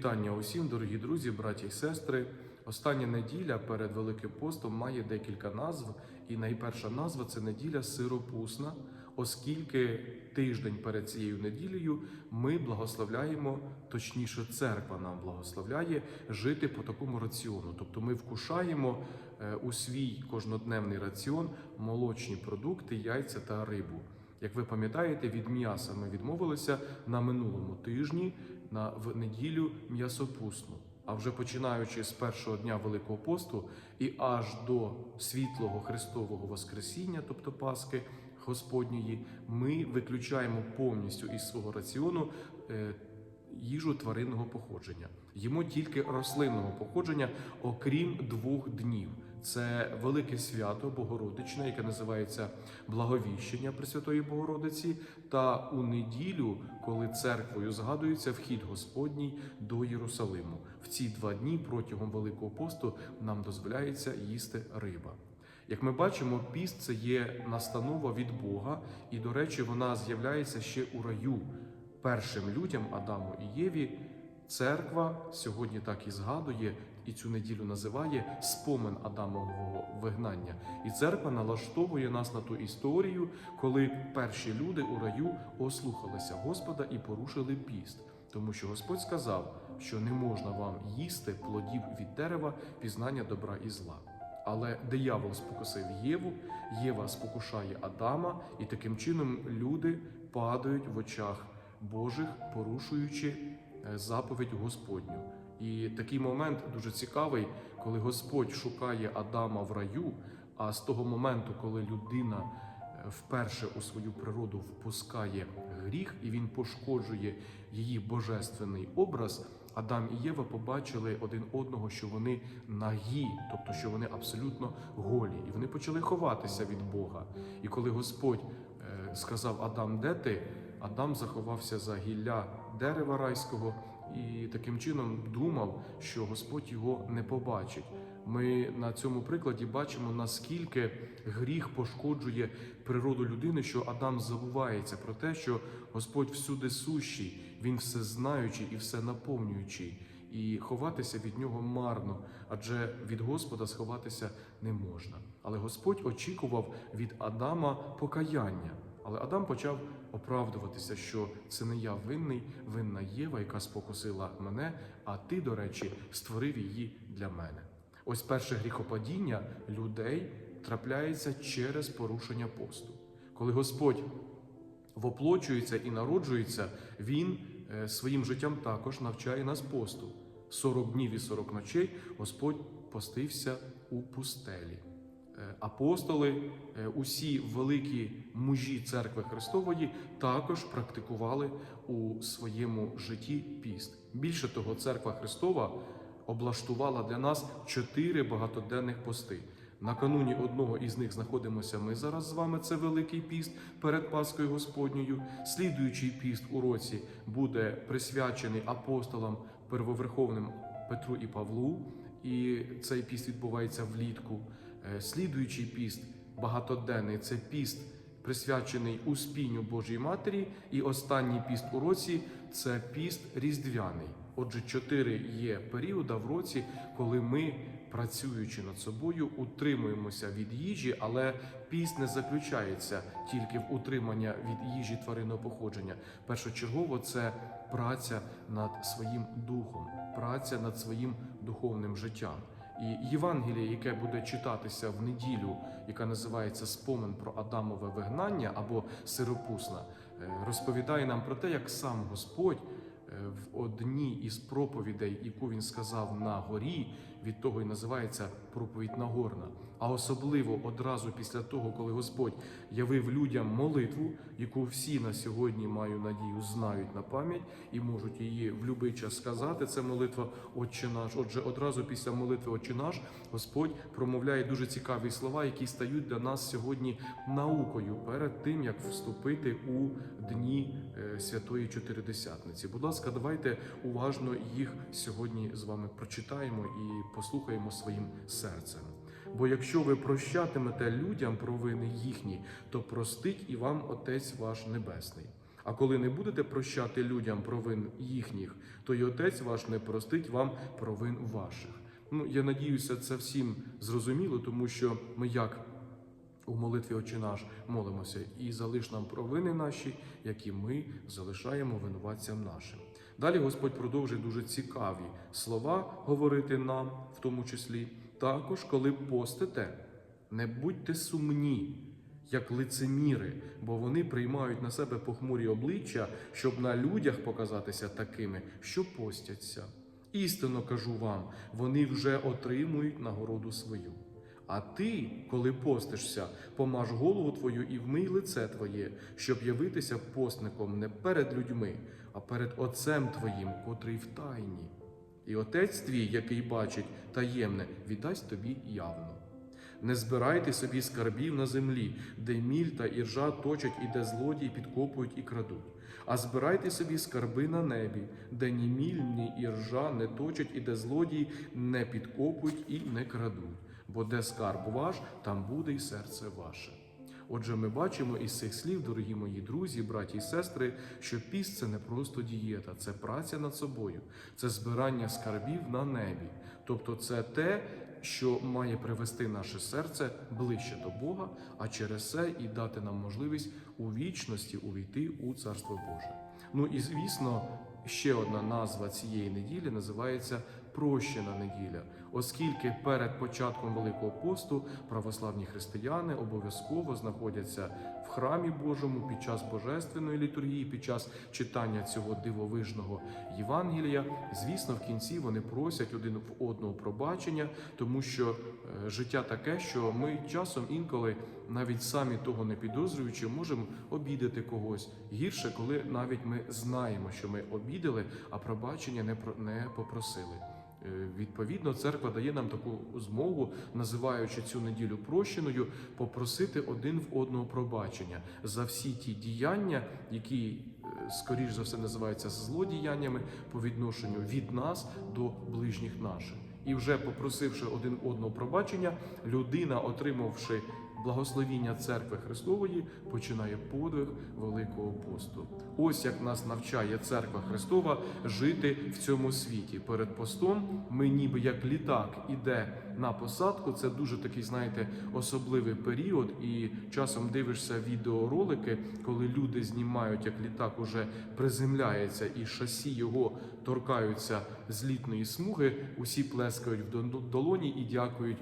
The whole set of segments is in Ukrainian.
вітання усім, дорогі друзі, браті і сестри. Остання неділя перед Великим постом має декілька назв, і найперша назва це неділя сиропусна, оскільки тиждень перед цією неділею ми благословляємо, точніше, церква нам благословляє жити по такому раціону. Тобто ми вкушаємо е, у свій кожнодневний раціон молочні продукти, яйця та рибу. Як ви пам'ятаєте, від м'яса ми відмовилися на минулому тижні на в неділю м'ясопусну. А вже починаючи з першого дня Великого посту і аж до світлого Христового Воскресіння, тобто Пасхи Господньої, ми виключаємо повністю із свого раціону е, їжу тваринного походження. Їмо тільки рослинного походження, окрім двох днів. Це велике свято Богородичне, яке називається Благовіщення Пресвятої Богородиці, та у неділю, коли церквою згадується вхід Господній до Єрусалиму. В ці два дні протягом Великого посту нам дозволяється їсти риба. Як ми бачимо, піст це є настанова від Бога, і, до речі, вона з'являється ще у раю першим людям Адаму і Єві. Церква сьогодні так і згадує і цю неділю називає спомин Адамового вигнання. І церква налаштовує нас на ту історію, коли перші люди у раю ослухалися Господа і порушили піст. Тому що Господь сказав, що не можна вам їсти плодів від дерева пізнання добра і зла. Але диявол спокусив Єву, Єва спокушає Адама, і таким чином люди падають в очах Божих, порушуючи заповідь Господню. І такий момент дуже цікавий, коли Господь шукає Адама в раю. А з того моменту, коли людина е, вперше у свою природу впускає гріх і він пошкоджує її божественний образ, Адам і Єва побачили один одного, що вони нагі, тобто що вони абсолютно голі, і вони почали ховатися від Бога. І коли Господь е, сказав Адам, де ти? Адам заховався за гілля дерева райського і таким чином думав, що Господь його не побачить. Ми на цьому прикладі бачимо, наскільки гріх пошкоджує природу людини, що Адам забувається про те, що Господь всюди сущий, він все знаючий і все наповнюючий, і ховатися від нього марно, адже від Господа сховатися не можна. Але Господь очікував від Адама покаяння. Але Адам почав оправдуватися, що це не я винний, винна Єва, яка спокусила мене, а ти, до речі, створив її для мене. Ось перше гріхопадіння людей трапляється через порушення посту. Коли Господь воплочується і народжується, Він е, своїм життям також навчає нас посту. 40 днів і 40 ночей Господь постився у пустелі. Е, Апостоли, е, усі великі мужі церкви Христової також практикували у своєму житті піст. Більше того, церква Христова облаштувала для нас чотири багатоденних пости. Накануні одного із них знаходимося ми зараз з вами. Це Великий піст перед Паскою Господньою. Слідуючий піст у році буде присвячений апостолам первоверховним Петру і Павлу. І цей піст відбувається влітку. Е, Слідуючий піст багатоденний це піст, присвячений Успінню Божої Матері. І останній піст у році це піст різдвяний. Отже, чотири є періоди в році, коли ми, працюючи над собою, утримуємося від їжі, але піст не заключається тільки в утримання від їжі тваринного походження. Першочергово це праця над своїм духом, праця над своїм духовним життям. І Євангеліє, яке буде читатися в неділю, яка називається Спомин про Адамове вигнання або сиропусна, е, розповідає нам про те, як сам Господь е, в одній із проповідей, яку він сказав на горі, від того і називається проповідь Нагорна. А особливо одразу після того, коли Господь явив людям молитву, яку всі на сьогодні маю надію знають на пам'ять і можуть її в будь-який час сказати. Це молитва Отче наш. Отже, одразу після молитви Отче наш Господь промовляє дуже цікаві слова, які стають для нас сьогодні наукою перед тим, як вступити у дні е, святої Чотиридесятниці. Будь ласка, давайте уважно їх сьогодні з вами прочитаємо і послухаємо своїм серцем. Бо якщо ви прощатимете людям провини їхні, то простить і вам Отець ваш Небесний. А коли не будете прощати людям провин їхніх, то й отець ваш не простить вам провин ваших. Ну, я надіюся, це всім зрозуміло, тому що ми як у молитві Отче наш молимося і залиш нам провини наші, які ми залишаємо винуватцям нашим. Далі Господь продовжує дуже цікаві слова говорити нам, в тому числі, також, коли постите, не будьте сумні, як лицеміри, бо вони приймають на себе похмурі обличчя, щоб на людях показатися такими, що постяться. Істинно кажу вам, вони вже отримують нагороду свою. А ти, коли постишся, помаж голову твою і вмий лице твоє, щоб явитися постником не перед людьми, а перед Отцем твоїм, котрий в тайні. І отець твій, який бачить таємне, віддасть тобі явно. Не збирайте собі скарбів на землі, де міль та іржа точать і де злодії підкопують і крадуть. А збирайте собі скарби на небі, де ні міль, ні іржа не точать, і де злодії не підкопують і не крадуть. Бо де скарб ваш, там буде й серце ваше. Отже, ми бачимо із цих слів, дорогі мої друзі, браті і сестри, що піст це не просто дієта, це праця над собою, це збирання скарбів на небі. Тобто, це те, що має привести наше серце ближче до Бога, а через це і дати нам можливість у вічності увійти у Царство Боже. Ну і звісно, ще одна назва цієї неділі називається Прощена неділя, оскільки перед початком Великого посту православні християни обов'язково знаходяться в храмі Божому під час божественної літургії, під час читання цього дивовижного Євангелія. Звісно, в кінці вони просять один в одного пробачення, тому що е, життя таке, що ми часом інколи, навіть самі того не підозрюючи, можемо обідати когось гірше, коли навіть ми знаємо, що ми обідали, а пробачення не про не попросили. Е, Відповідно, церква дає нам таку змогу, називаючи цю неділю прощеною, попросити один в одного пробачення за всі ті діяння, які е, скоріш за все називаються злодіяннями по відношенню від нас до ближніх наших. І вже попросивши один одного пробачення, людина, отримавши благословіння церкви Христової, починає подвиг Великого посту. Ось як нас навчає церква Христова жити в цьому світі. Перед постом ми, ніби як літак, іде на посадку. Це дуже такий, знаєте, особливий період. І часом дивишся відеоролики, коли люди знімають, як літак уже приземляється, і шасі його торкаються злітної смуги. Усі плескають в долоні і дякують.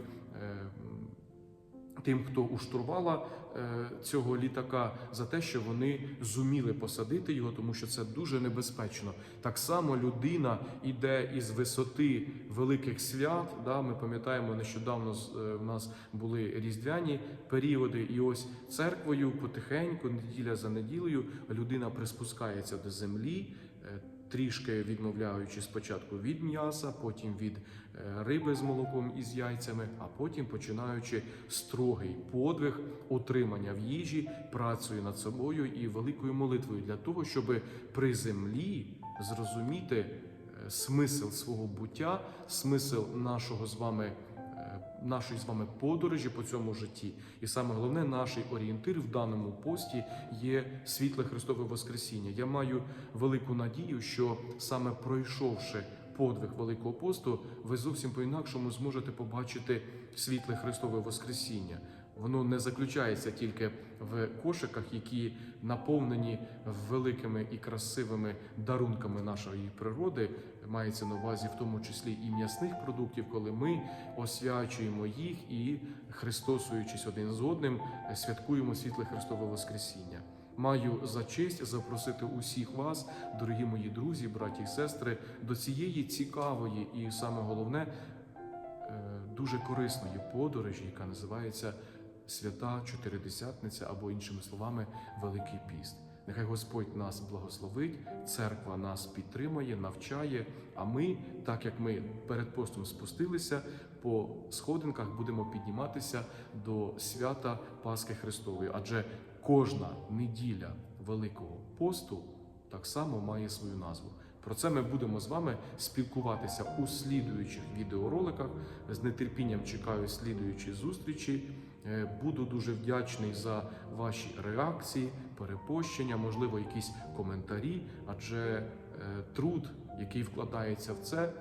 Тим, хто у штурвала е, цього літака, за те, що вони зуміли посадити його, тому що це дуже небезпечно. Так само людина іде із висоти великих свят. Да, ми пам'ятаємо, нещодавно е, в нас були різдвяні періоди, і ось церквою потихеньку, неділя за неділею, людина приспускається до землі. Трішки відмовляючи спочатку від м'яса, потім від е, риби з молоком і з яйцями, а потім починаючи строгий подвиг утримання в їжі, працею над собою і великою молитвою для того, щоб при землі зрозуміти е, смисл свого буття, смисл нашого з вами. Нашої з вами подорожі по цьому житті, і саме головне, наш орієнтир в даному пості є світле Христове Воскресіння. Я маю велику надію, що саме пройшовши подвиг Великого посту, ви зовсім по-інакшому зможете побачити світле Христове Воскресіння. Воно не заключається тільки в кошиках, які наповнені великими і красивими дарунками нашої природи. Мається на увазі в тому числі і м'ясних продуктів, коли ми освячуємо їх і, христосуючись один з одним, святкуємо світле Христове Воскресіння. Маю за честь запросити усіх вас, дорогі мої друзі, браті і сестри, до цієї цікавої і саме головне е, дуже корисної подорожі, яка називається Свята Чотиридесятниця або іншими словами Великий Піст. Нехай Господь нас благословить, церква нас підтримає, навчає. А ми, так як ми перед постом спустилися, по сходинках будемо підніматися до свята Пасхи Христової, адже кожна неділя Великого посту так само має свою назву. Про це ми будемо з вами спілкуватися у слідуючих відеороликах. З нетерпінням чекаю слідуючі зустрічі. Е, Буду дуже вдячний за ваші реакції, перепощення, можливо, якісь коментарі, адже е, труд, який вкладається в це, е,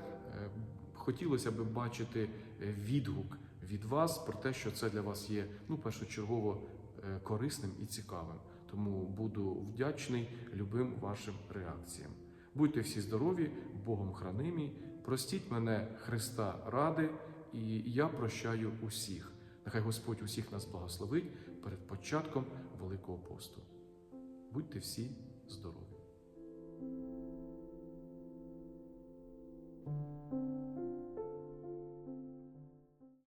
хотілося б бачити відгук від вас про те, що це для вас є ну першочергово корисним і цікавим. Тому буду вдячний любим вашим реакціям. Будьте всі здорові, Богом хранимі, простіть мене Христа ради, і я прощаю усіх. Нехай Господь усіх нас благословить перед початком Великого посту. Будьте всі здорові!